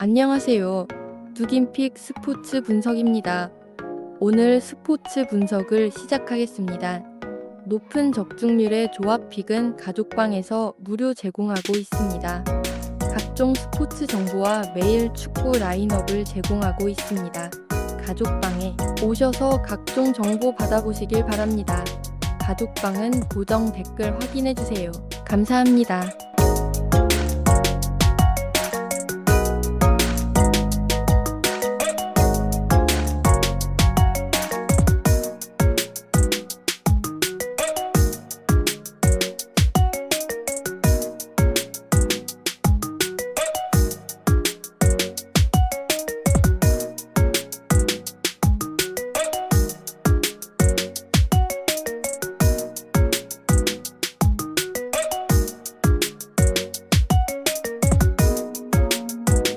안녕하세요. 두김픽 스포츠 분석입니다. 오늘 스포츠 분석을 시작하겠습니다. 높은 적중률의 조합픽은 가족방에서 무료 제공하고 있습니다. 각종 스포츠 정보와 매일 축구 라인업을 제공하고 있습니다. 가족방에 오셔서 각종 정보 받아보시길 바랍니다. 가족방은 고정 댓글 확인해주세요. 감사합니다.